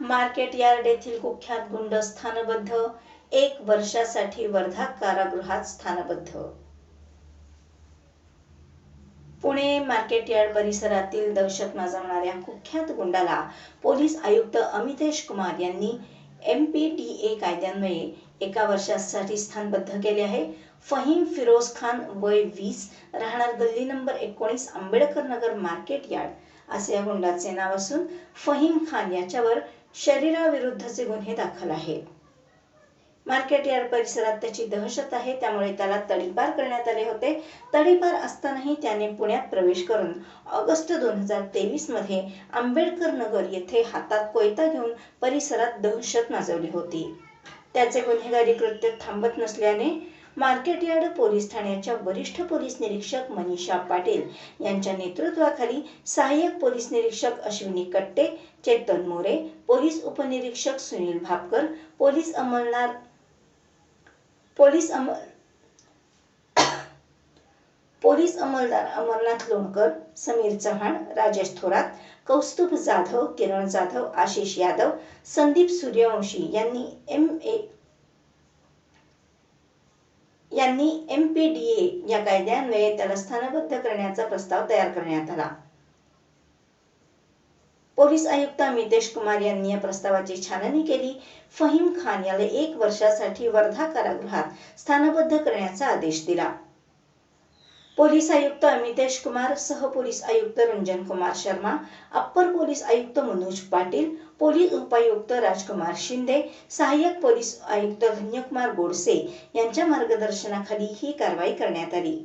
Market yard येथील कुख्यात गुंड स्थानबद्ध एक वर्षासाठी वर्धा कारागृहात स्थानबद्ध. पुणे मार्केट यार्ड परिसरातील दहशत माजवणाऱ्या कुख्यात गुंडाला पोलीस आयुक्त अमितेश कुमार यांनी एम पी डी ए कायद्यान्वये एका वर्षासाठी स्थानबद्ध केले आहे. फहीम फिरोज खान वय वीस राहणार गल्ली नंबर एकोणीस आंबेडकर नगर मार्केट यार्ड असे या गुंडाचे नाव असून फहीम खान याच्यावर शरीराविरुद्धचे गुन्हे दाखल आहेत. मार्केट यार्ड परिसरात त्याची दहशत आहे त्यामुळे त्याला तडीपार करण्यात आले होते. तडीपार असतानाही त्याने पुण्यात प्रवेश करून ऑगस्ट दोन हजार तेवीसमध्ये आंबेडकर नगर येथे हातात कोयता घेऊन परिसरात दहशत माजवली होती. त्याचे गुन्हेगारी कृत्य थांबत नसल्याने मार्केट यार्ड पोलीस ठाण्याच्या वरिष्ठ पोलीस निरीक्षक मनीषा पाटील यांच्या नेतृत्वाखाली सहाय्यक पोलीस निरीक्षक अश्विनी कट्टे चेतन मोरे पोलीस उपनिरीक्षक सुनील भापकर पोलीस अंमलदार पोलीस अमल पोलीस अंमलदार अमरनाथ लोणकर समीर चव्हाण राजेश थोरात कौस्तुभ जाधव किरण जाधव आशिष यादव संदीप सूर्यवंशी यांनी एम ए यांनी एम पी डी ए या कायद्यान्वये त्याला स्थानबद्ध करण्याचा प्रस्ताव तयार करण्यात आला. पोलीस आयुक्त मितेश कुमार यांनी या प्रस्तावाची छाननी केली. फहीम खान याला एक वर्षासाठी वर्धा कारागृहात स्थानबद्ध करण्याचा आदेश दिला. पोलीस आयुक्त अमितेश कुमार सह पोलीस आयुक्त रंजन कुमार शर्मा अप्पर पोलीस आयुक्त मनोज पाटील पोलीस उपायुक्त राजकुमार शिंदे सहाय्यक पोलीस आयुक्त धन्यकुमार गोडसे यांच्या मार्गदर्शनाखाली ही कारवाई करण्यात आली.